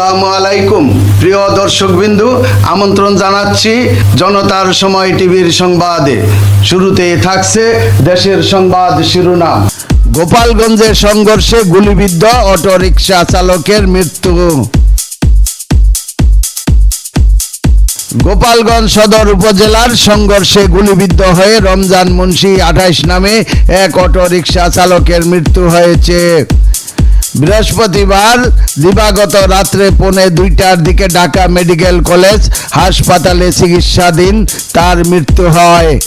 আসসালামু আলাইকুম। প্রিয় দর্শকবিন্দু, আমন্ত্রণ জানাচ্ছি জনতার সময় টিভির সংবাদে। শুরুতে থাকছে দেশের সংবাদ শিরোনাম। গোপালগঞ্জের সংঘর্ষে গুলিবিদ্ধ অটোরিকশা চালকের মৃত্যু। গোপালগঞ্জ সদর উপজেলার সংঘর্ষে গুলিবিদ্ধ হয়ে রমজান মুন্সি আঠাইশ নামে এক অটোরিকশা চালকের মৃত্যু হয়েছে। বৃহস্পতিবার দিবাগত রাত্রে পৌনে দুইটার দিকে ঢাকা মেডিকেল কলেজ হাসপাতালে চিকিৎসাধীন তার মৃত্যু হয়।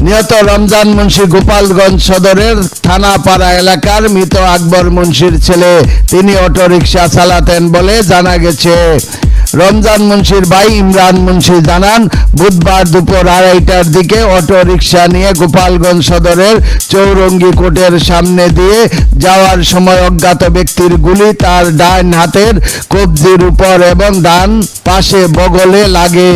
নিহত রমজান মুন্সি গোপালগঞ্জ সদরের থানাপাড়া এলাকার মৃত আকবর মুন্সির ছেলে। তিনি অটোরিকশা চালাতেন বলে জানা গেছে। রমজান মুন্সির ভাই ইমরান মুন্সি জানান, বুধবার দুপুর আড়াইটার দিকে অটো রিক্সা নিয়ে গোপালগঞ্জ সদরের চৌরঙ্গি কোর্টের সামনে দিয়ে যাওয়ার সময় অজ্ঞাত ব্যক্তির গুলি তার ডান হাতের কবজির উপর এবং ডান পাশে বগলে লাগে।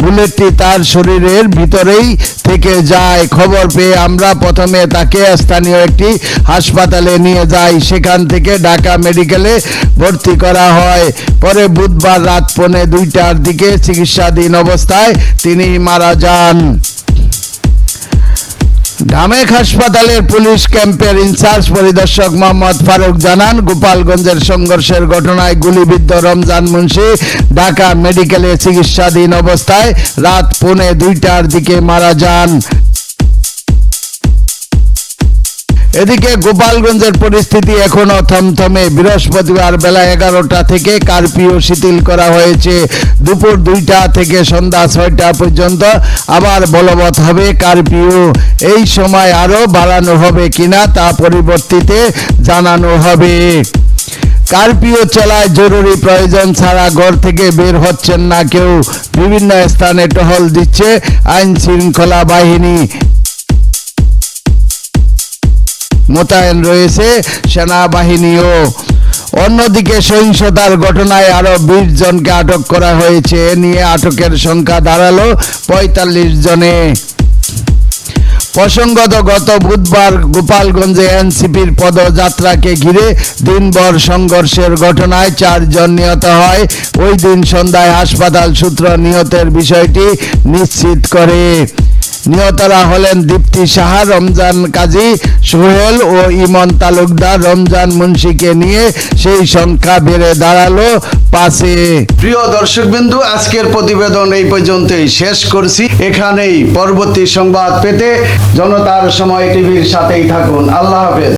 বুলেটটি তার শরীরের ভিতরেই থেকে যায়। খবর পেয়ে আমরা প্রথমে তাকে স্থানীয় একটি হাসপাতালে নিয়ে যাই। সেখান থেকে ঢাকা মেডিকেলে ভর্তি করা হয়। পরে বুধবার রাত পৌনে দুইটার দিকে চিকিৎসাধীন অবস্থায় তিনি মারা যান। ঢামেক হাসপাতালের পুলিশ ক্যাম্পের ইনচার্জ পরিদর্শক মোহাম্মদ ফারুক জানান, গোপালগঞ্জের সংঘর্ষের ঘটনায় গুলিবিদ্ধ রমজান মুন্সি ঢাকা মেডিকেলে চিকিৎসাধীন অবস্থায় রাত পৌনে দুইটার দিকে মারা যান। এদিকে গোপালগঞ্জের পরিস্থিতি এখনও থমথমে। বৃহস্পতিবার বেলা এগারোটা থেকে কারফিউ শিথিল করা হয়েছে। দুপুর দুইটা থেকে সন্ধ্যা ছয়টা পর্যন্ত আবার বলবৎ হবে কারফিউ। এই সময় আরও বাড়ানো হবে কিনা তা পরিবর্তিতে জানানো হবে। কারফিউ চলায় জরুরি প্রয়োজন ছাড়া ঘর থেকে বের হচ্ছেন না কেউ। বিভিন্ন স্থানে টহল দিচ্ছে আইন শৃঙ্খলা বাহিনী। মোতায়েন রয়েছে সেনাবাহিনীও। অন্যদিকে সহিংসতার ঘটনায় আরও বিশ জনকে আটক করা হয়েছে। এ নিয়ে আটকের সংখ্যা দাঁড়াল পঁয়তাল্লিশ জনে। প্রসঙ্গত, গত বুধবার গোপালগঞ্জে এনসিপির পদযাত্রাকে ঘিরে দিনভর সংঘর্ষের ঘটনায় চারজন নিহত হয়। ওই দিন সন্ধ্যায় হাসপাতাল সূত্র নিহতের বিষয়টি নিশ্চিত করে। নিহতরা হলেন দীপ্তি সাহা, রমজান কাজী সোহেল ও ইমন তালুকদার। রমজান মুন্সিকে নিয়ে সেই সংখ্যা বেড়ে দাঁড়াল পাশে প্রিয় দর্শকবিন্দু, আজকের প্রতিবেদন এই পর্যন্তই শেষ করছি। এখানেই পরবর্তী সংবাদ পেতে জনতার সময় টিভির সাথেই থাকুন। আল্লাহ হাফেজ।